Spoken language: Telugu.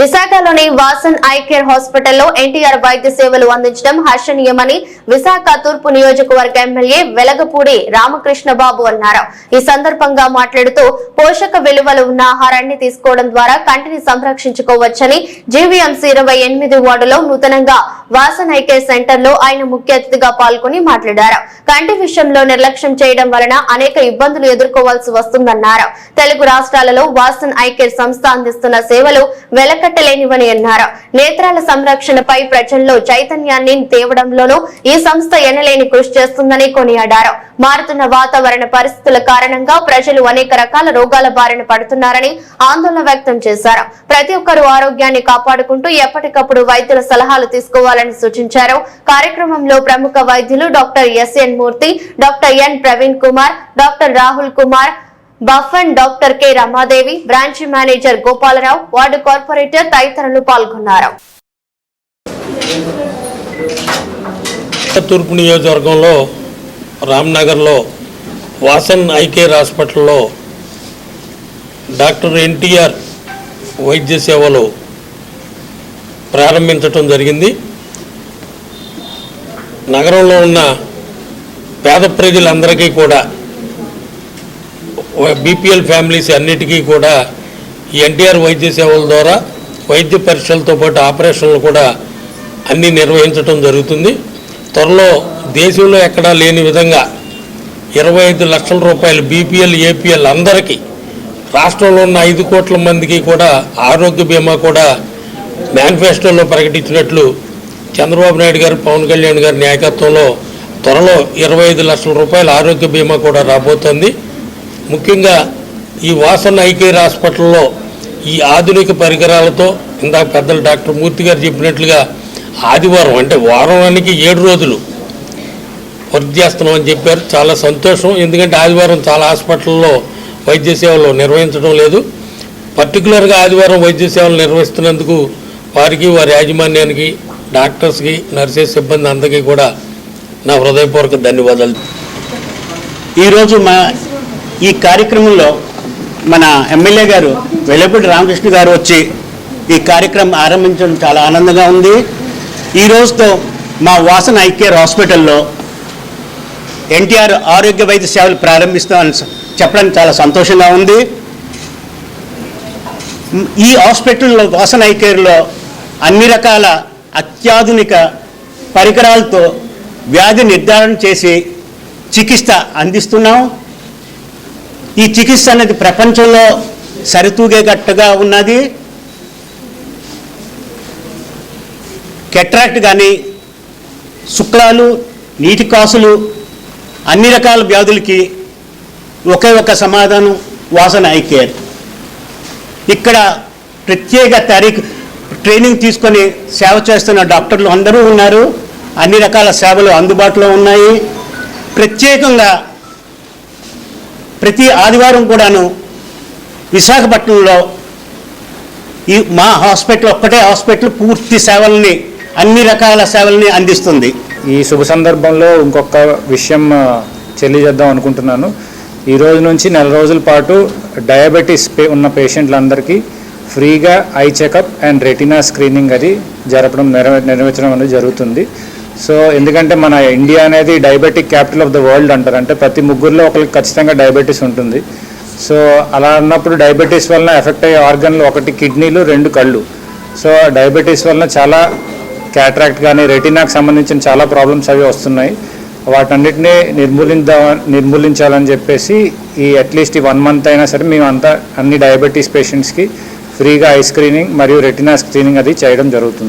విశాఖలోని వాసన్ ఐ కేర్ హాస్పిటల్లో ఎన్టీఆర్ వైద్య సేవలు అందించడం హర్షణీయమని విశాఖ తూర్పు నియోజకవర్గ ఎమ్మెల్యే వెలగపూడి రామకృష్ణ బాబు అన్నారు. ఈ సందర్భంగా మాట్లాడుతూ పోషక విలువలు ఉన్న ఆహారాన్ని తీసుకోవడం ద్వారా కంటిని సంరక్షించుకోవచ్చని జీవీఎంసీ ఇరవై ఎనిమిది వార్డులో నూతనంగా వాసన్ ఐకే సెంటర్లో ఆయన ముఖ్య అతిథిగా పాల్గొని మాట్లాడారు. కంటి విషయంలో నిర్లక్ష్యం చేయడం వలన అనేక ఇబ్బందులు ఎదుర్కోవాల్సి వస్తుందన్నారు. తెలుగు రాష్ట్రాలలో వాసన్ ఐకేర్ సంస్థ అందిస్తున్న సేవలు వెలకట్టలేనివని అన్నారు. నేత్రాల సంరక్షణపై ప్రజల్లో చైతన్యాన్ని తేవడంలోనూ ఈ సంస్థ ఎనలేని కృషి చేస్తుందని కొనియాడారు. మారుతున్న వాతావరణ పరిస్థితుల కారణంగా ప్రజలు అనేక రకాల రోగాల బారిన పడుతున్నారని ఆందోళన వ్యక్తం చేశారు. ప్రతి ఒక్కరూ ఆరోగ్యాన్ని కాపాడుకుంటూ ఎప్పటికప్పుడు వైద్యుల సలహాలు తీసుకోవాలి చేసుకోవాలని సూచించారు. కార్యక్రమంలో ప్రముఖ వైద్యులు doctor S N Murthy doctor N Praveen Kumar doctor Rahul Kumar Buffon doctor K Ramadevi branch manager Gopalarao ward corporator తదితరులు పాల్గొన్నారు. తూర్పు నియోజకవర్గంలో రామ్నగర్లో వాసన్ ఐకేర్ హాస్పిటల్లో డాక్టర్ ఎన్టీఆర్ వైద్య సేవలు ప్రారంభించటం జరిగింది. నగరంలో ఉన్న పేద ప్రజలందరికీ కూడా బీపీఎల్ ఫ్యామిలీస్ అన్నిటికీ కూడా ఈ ఎన్టీఆర్ వైద్య సేవల ద్వారా వైద్య పరీక్షలతో పాటు ఆపరేషన్లు కూడా అన్నీ నిర్వహించడం జరుగుతుంది. త్వరలో దేశంలో ఎక్కడా లేని విధంగా ఇరవై ఐదు లక్షల రూపాయలు బీపీఎల్ ఏపీఎల్ అందరికీ రాష్ట్రంలో ఉన్న ఐదు కోట్ల మందికి కూడా ఆరోగ్య బీమా కూడా మేనిఫెస్టోలో ప్రకటించినట్లు చంద్రబాబు నాయుడు గారు పవన్ కళ్యాణ్ గారి నాయకత్వంలో త్వరలో ఇరవై ఐదు లక్షల రూపాయల ఆరోగ్య బీమా కూడా రాబోతోంది. ముఖ్యంగా ఈ వాసన్ ఐకేర్ హాస్పిటల్లో ఈ ఆధునిక పరికరాలతో ఇందాక పెద్దలు డాక్టర్ మూర్తి గారు చెప్పినట్లుగా ఆదివారం అంటే వారానికి ఏడు రోజులు వర్క్ చేస్తున్నాం అని చెప్పారు. చాలా సంతోషం. ఎందుకంటే ఆదివారం చాలా హాస్పిటల్లో వైద్య సేవలు నిర్వహించడం లేదు. పర్టికులర్గా ఆదివారం వైద్య సేవలు నిర్వహిస్తున్నందుకు వారికి వారి యాజమాన్యానికి డాక్టర్స్కి నర్సెస్ సిబ్బంది అందరికీ కూడా నా హృదయపూర్వక ధన్యవాదాలు. ఈరోజు మా ఈ కార్యక్రమంలో మన ఎమ్మెల్యే గారు వెల్లపూడి రామకృష్ణ గారు వచ్చి ఈ కార్యక్రమం ఆరంభించడం చాలా ఆనందంగా ఉంది. ఈ రోజుతో మా వాసన ఐకేర్ హాస్పిటల్లో ఎన్టీఆర్ ఆరోగ్య వైద్య సేవలు ప్రారంభిస్తామని చెప్పడానికి చాలా సంతోషంగా ఉంది. ఈ హాస్పిటల్లో వాసన ఐకేర్లో అన్ని రకాల అత్యాధునిక పరికరాలతో వ్యాధి నిర్ధారణ చేసి చికిత్స అందిస్తున్నాం. ఈ చికిత్స అనేది ప్రపంచంలో సరితూగేటట్టుగా ఉన్నది. కెట్రాక్ట్ కానీ శుక్లాలు నీటి కాసులు అన్ని రకాల వ్యాధులకి ఒకే ఒక సమాధానం వాసన ఐ కేర్. ఇక్కడ ప్రత్యేక తరీఖు ట్రైనింగ్ తీసుకొని సేవ చేస్తున్న డాక్టర్లు అందరూ ఉన్నారు. అన్ని రకాల సేవలు అందుబాటులో ఉన్నాయి. ప్రత్యేకంగా ప్రతి ఆదివారం కూడాను విశాఖపట్నంలో ఈ మా హాస్పిటల్ ఒక్కటే హాస్పిటల్ పూర్తి సేవల్ని అన్ని రకాల సేవల్ని అందిస్తుంది. ఈ శుభ సందర్భంలో ఇంకొక విషయం తెలియజేద్దాం అనుకుంటున్నాను. ఈ రోజు నుంచి నెల రోజుల పాటు డయాబెటీస్ పే ఉన్న పేషెంట్లందరికీ ఫ్రీగా eye checkup and retina screening అది జరపడం నిర్వహించడం అనేది జరుగుతుంది. సో ఎందుకంటే మన ఇండియా అనేది diabetic capital of the world అంటారు. అంటే ప్రతి ముగ్గురులో ఒకరికి ఖచ్చితంగా డయాబెటీస్ ఉంటుంది. సో అలా అన్నప్పుడు డయాబెటీస్ వలన ఎఫెక్ట్ అయ్యే ఆర్గన్లు ఒకటి కిడ్నీలు రెండు కళ్ళు. సో డయాబెటీస్ వలన చాలా క్యాట్రాక్ట్ కానీ రెటినాకు సంబంధించిన చాలా ప్రాబ్లమ్స్ అవి వస్తున్నాయి. వాటన్నిటిని నిర్మూలిందా నిర్మూలించాలని చెప్పేసి ఈ అట్లీస్ట్ ఈ వన్ మంత్ అయినా సరే మేము అంతా అన్ని డయాబెటీస్ పేషెంట్స్కి ఫ్రీగా ఐ స్క్రీనింగ్ మరియు రెటినా స్క్రీనింగ్ అది చేయడం జరుగుతుంది.